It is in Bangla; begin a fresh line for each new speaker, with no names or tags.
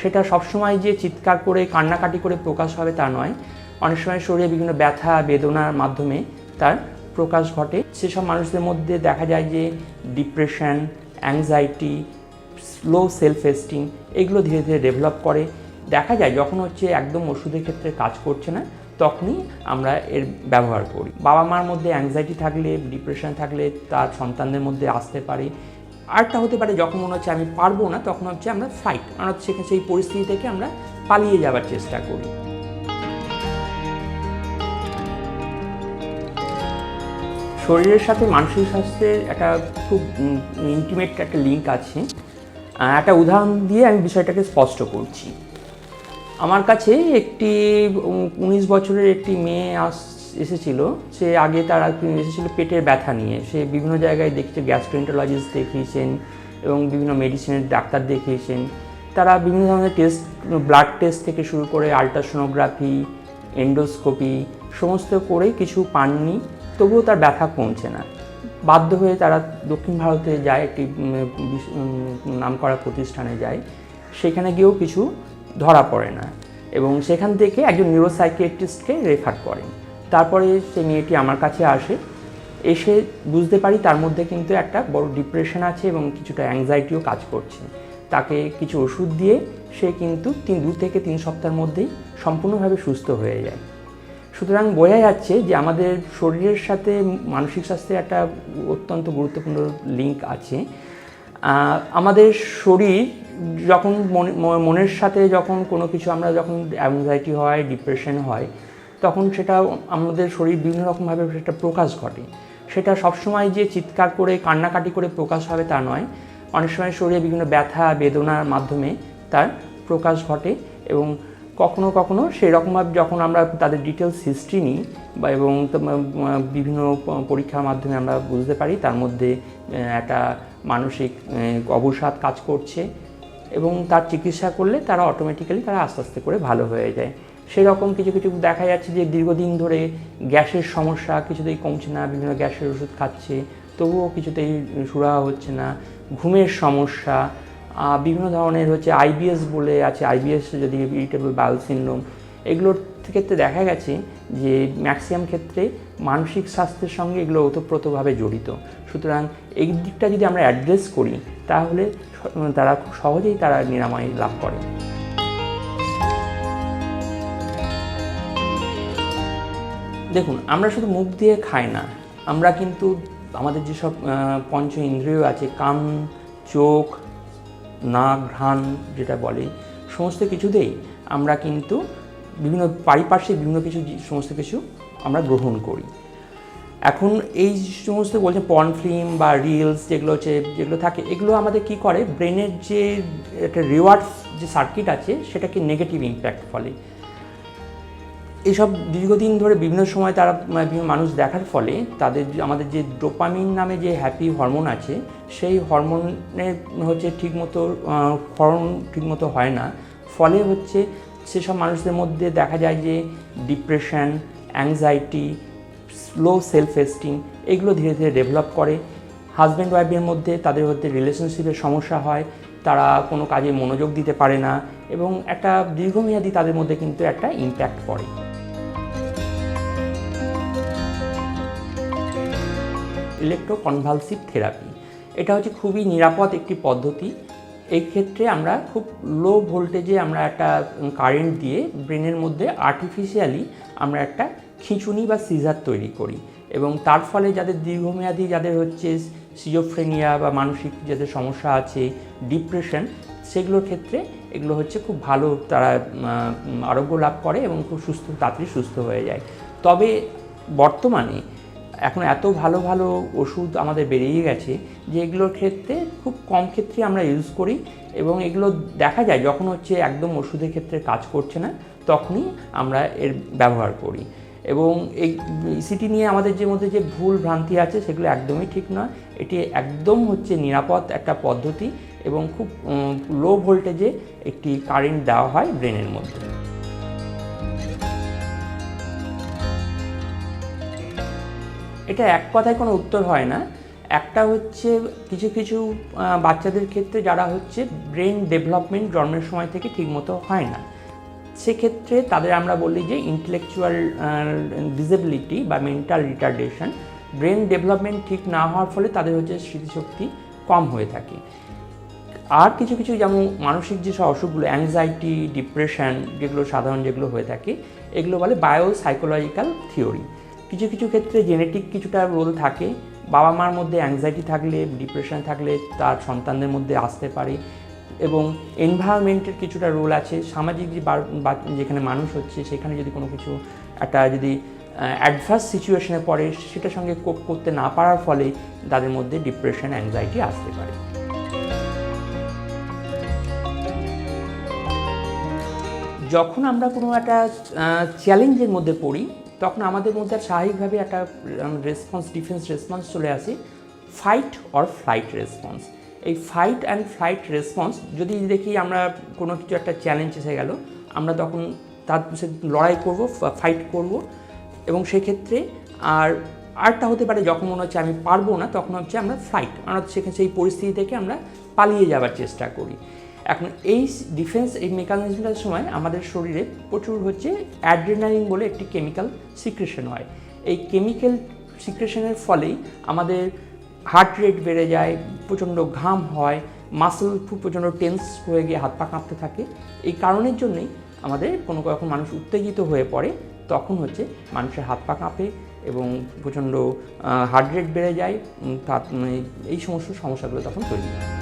সেটা সবসময় যে চিৎকার করে, কান্নাকাটি করে প্রকাশ হবে তা নয়। অনেক সময় শরীরে বিভিন্ন ব্যথা, বেদনার মাধ্যমে তার প্রকাশ ঘটে। সেসব মানুষদের মধ্যে দেখা যায় যে depression anxiety slow self esteem এগুলো ধীরে ধীরে ডেভেলপ করে। দেখা যায় যখন হচ্ছে একদম ওষুধের ক্ষেত্রে কাজ করছে না, তখনই আমরা এর ব্যবহার করি। বাবা মার মধ্যে অ্যাংজাইটি থাকলে ডিপ্রেশন থাকলে তার সন্তানদের মধ্যে আসতে পারে। আরটা হতে পারে, যখন মনে হচ্ছে আমি পারব না, তখন হচ্ছে আমরা ফাইট আমরা সেখানে সেই পরিস্থিতি থেকে আমরা পালিয়ে যাওয়ার চেষ্টা করি। শরীরের সাথে মানসিক স্বাস্থ্যের একটা খুব ইন্টিমেট একটা লিঙ্ক আছে। একটা উদাহরণ দিয়ে আমি বিষয়টাকে স্পষ্ট করছি। আমার কাছে একটি উনিশ বছরের একটি মেয়ে আস এসেছিল সে আগে তার এসেছিল পেটের ব্যথা নিয়ে। সে বিভিন্ন জায়গায় দেখছে গ্যাস্ট্রোএন্টারোলজিস্ট দেখিয়েছেন এবং বিভিন্ন মেডিসিনের ডাক্তার দেখিয়েছেন। তারা বিভিন্ন ধরনের টেস্ট ব্লাড টেস্ট থেকে শুরু করে আলট্রাসোনোগ্রাফি এন্ডোস্কোপি সমস্ত করে কিছু পাননি তবুও তার ব্যথা কমছে না। বাধ্য হয়ে তারা দক্ষিণ ভারতে যায় একটি উম, নামকরা প্রতিষ্ঠানে যায়। সেখানে গিয়েও কিছু ধরা পড়ে না এবং সেখান থেকে একজন নিউরোসাইকিয়াট্রিস্টকে রেফার করেন। তারপরে সে মেয়েটি আমার কাছে আসে। এসে বুঝতে পারি তার মধ্যে কিন্তু একটা বড় ডিপ্রেশন আছে এবং কিছুটা অ্যাংজাইটিও কাজ করছে। তাকে কিছু ওষুধ দিয়ে সে কিন্তু তিন, দু থেকে তিন সপ্তাহের মধ্যেই সম্পূর্ণভাবে সুস্থ হয়ে যায়। সুতরাং বোঝা যাচ্ছে যে আমাদের শরীরের সাথে মানসিক স্বাস্থ্যের একটা অত্যন্ত গুরুত্বপূর্ণ লিঙ্ক আছে। আমাদের শরীর যখন মনে- মনের সাথে যখন কোনো কিছু আমরা যখন অ্যাংজাইটি হয় ডিপ্রেশন হয় তখন সেটা আমাদের শরীর বিভিন্ন রকমভাবে সেটা প্রকাশ ঘটে। সেটা সবসময় যে চিৎকার করে, কান্নাকাটি করে প্রকাশ হবে তা নয়। অনেক সময় শরীরে বিভিন্ন ব্যথা, বেদনার মাধ্যমে তার প্রকাশ ঘটে এবং কখনো কখনো সেই রকমভাবে যখন আমরা তাদের ডিটেলস হিস্ট্রি নিই বা এবং বিভিন্ন পরীক্ষার মাধ্যমে আমরা বুঝতে পারি, তার মধ্যে একটা মানসিক অবসাদ কাজ করছে এবং তার চিকিৎসা করলে তারা অটোমেটিক্যালি তারা আস্তে আস্তে করে ভালো হয়ে যায়। সেই রকম কিছু কিছু দেখা যাচ্ছে যে দীর্ঘদিন ধরে গ্যাসের সমস্যা কিছুতেই কমছে না, বিভিন্ন গ্যাসের ওষুধ খাচ্ছে, তবুও কিছুতেই সুরাহা হচ্ছে না, ঘুমের সমস্যা বিভিন্ন ধরনের হচ্ছে আইবিএস বলে আছে আইবিএস যদি ইরিটেবল বাউল সিনড্রোম, এগুলোর ক্ষেত্রে দেখা গেছে যে ম্যাক্সিমাম ক্ষেত্রে মানসিক স্বাস্থ্যের সঙ্গে এগুলো ওতপ্রোতভাবে জড়িত। সুতরাং এই দিকটা যদি আমরা অ্যাড্রেস করি, তাহলে তারা খুব সহজেই তারা নিরাময় লাভ করে। দেখুন, আমরা শুধু মুখ দিয়ে খাই না, আমরা কিন্তু আমাদের যেসব পঞ্চ ইন্দ্রিয় আছে, কান, চোখ, নাক, ঘ্রাণ যেটা বলে, সমস্ত কিছুতেই আমরা কিন্তু বিভিন্ন পারিপার্শ্বিক বিভিন্ন কিছু সমস্ত কিছু আমরা গ্রহণ করি। এখন এই সমস্ত বলছে পর্ন ফিল্ম বা রিলস যেগুলো হচ্ছে, যেগুলো থাকে, এগুলো আমাদের কি করে? ব্রেনের যে একটা রিওয়ার্ডস যে সার্কিট আছে, সেটাকে নেগেটিভ ইম্প্যাক্ট ফলে এইসব দীর্ঘদিন ধরে বিভিন্ন সময় তারা মানে বিভিন্ন মানুষ দেখার ফলে তাদের আমাদের যে ডোপামিন নামে যে হ্যাপি হরমোন আছে, সেই হরমোনের হচ্ছে ঠিকমতো ক্ষরণ ঠিকমতো হয় না। ফলে হচ্ছে সেসব মানুষদের মধ্যে দেখা যায় যে depression anxiety slow self esteem এগুলো ধীরে ধীরে ডেভেলপ করে। হাজব্যান্ড ওয়াইফের মধ্যে তাদের মধ্যে রিলেশনশিপের সমস্যা হয়, তারা কোনো কাজে মনোযোগ দিতে পারে না এবং একটা দীর্ঘমেয়াদী তাদের মধ্যে কিন্তু একটা ইম্প্যাক্ট পড়ে। ইলেকট্রোকনভালসিভ থেরাপি এটা হচ্ছে খুবই নিরাপদ একটি পদ্ধতি। এই ক্ষেত্রে আমরা খুব লো ভোল্টেজে আমরা একটা কারেন্ট দিয়ে ব্রেনের মধ্যে আর্টিফিশিয়ালি আমরা একটা খিঁচুনি বা সিজার তৈরি করি এবং তার ফলে যাদের দীর্ঘমেয়াদী যাদের হচ্ছে সিজোফ্রেনিয়া বা মানসিক যাদের সমস্যা আছে ডিপ্রেশন সেগুলোর ক্ষেত্রে এগুলো হচ্ছে খুব ভালো তারা আরোগ্য লাভ করে এবং খুব সুস্থ, তাড়াতাড়ি সুস্থ হয়ে যায়। তবে বর্তমানে এখন এত ভালো ভালো ওষুধ আমাদের বেরিয়ে গেছে যে এগুলোর ক্ষেত্রে খুব কম ক্ষেত্রে আমরা ইউজ করি এবং এগুলো দেখা যায় যখন হচ্ছে একদম ওষুধের ক্ষেত্রে কাজ করছে না, তখনই আমরা এর ব্যবহার করি। এবং এই সিটি নিয়ে আমাদের যে মধ্যে যে ভুল ভ্রান্তি আছে সেগুলো একদমই ঠিক নয়। এটি একদম হচ্ছে নিরাপদ একটা পদ্ধতি এবং খুব লো ভোল্টেজে একটি কারেন্ট দেওয়া হয় ব্রেনের মধ্যে। এটা এক কথায় কোনো উত্তর হয় না। একটা হচ্ছে কিছু কিছু বাচ্চাদের ক্ষেত্রে যারা হচ্ছে ব্রেন ডেভেলপমেন্ট জন্মের সময় থেকে ঠিকমতো হয় না। সেক্ষেত্রে তাদের আমরা বলি যে ইন্টেলেকচুয়াল ডিসেবিলিটি বা মেন্টাল রিটার্ডেশন। ব্রেন ডেভেলপমেন্ট ঠিক না হওয়ার ফলে তাদের হচ্ছে স্মৃতিশক্তি কম হয়ে থাকে। আর কিছু কিছু যেমন মানসিক যেসব অসুখগুলো অ্যাংজাইটি ডিপ্রেশন যেগুলো সাধারণ যেগুলো হয়ে থাকে, এগুলো বলে বায়ো সাইকোলজিক্যাল থিওরি কিছু কিছু ক্ষেত্রে জেনেটিক কিছুটা রোল থাকে। বাবা মার মধ্যে অ্যাংজাইটি থাকলে ডিপ্রেশন থাকলে তার সন্তানদের মধ্যে আসতে পারে এবং এনভায়রনমেন্টের কিছুটা রোল আছে। সামাজিক যে যেখানে মানুষ হচ্ছে, সেখানে যদি কোনো কিছু একটা যদি অ্যাডভার্স সিচুয়েশনে পড়ে, সেটার সঙ্গে কোপ করতে না পারার ফলে তাদের মধ্যে ডিপ্রেশন অ্যাংজাইটি আসতে পারে। যখন আমরা কোনো একটা চ্যালেঞ্জের মধ্যে পড়ি তখন আমাদের মধ্যে স্বাভাবিকভাবে একটা রেসপন্স ডিফেন্স রেসপন্স চলে আসে। ফাইট অর ফ্লাইট রেসপন্স এই ফাইট অ্যান্ড ফ্লাইট রেসপন্স যদি দেখি আমরা কোনো কিছু একটা চ্যালেঞ্জ এসে গেল, আমরা তখন তার লড়াই করব ফাইট করব। এবং সেক্ষেত্রে আর আরটা হতে পারে, যখন মনে হচ্ছে আমি পারব না, তখন হচ্ছে আমরা ফ্লাইট আমরা সেখানে সেই পরিস্থিতি থেকে আমরা পালিয়ে যাওয়ার চেষ্টা করি। এখন এই ডিফেন্স এই মেকানিজমটার সময় আমাদের শরীরে প্রচুর হচ্ছে অ্যাড্রেনালিন বলে একটি কেমিক্যাল সিক্রেশন হয়। এই কেমিক্যাল সিক্রেশনের ফলেই আমাদের হার্ট রেট বেড়ে যায়, প্রচণ্ড ঘাম হয় মাসেল খুব প্রচণ্ড টেন্স হয়ে গিয়ে হাত পা কাঁপতে থাকে। এই কারণের জন্যই আমাদের কোনো কখন মানুষ উত্তেজিত হয়ে পড়ে, তখন হচ্ছে মানুষের হাত পা কাঁপে এবং প্রচণ্ড হার্ট রেট বেড়ে যায়। তা- এই সমস্ত সমস্যাগুলো তখন তৈরি হয়।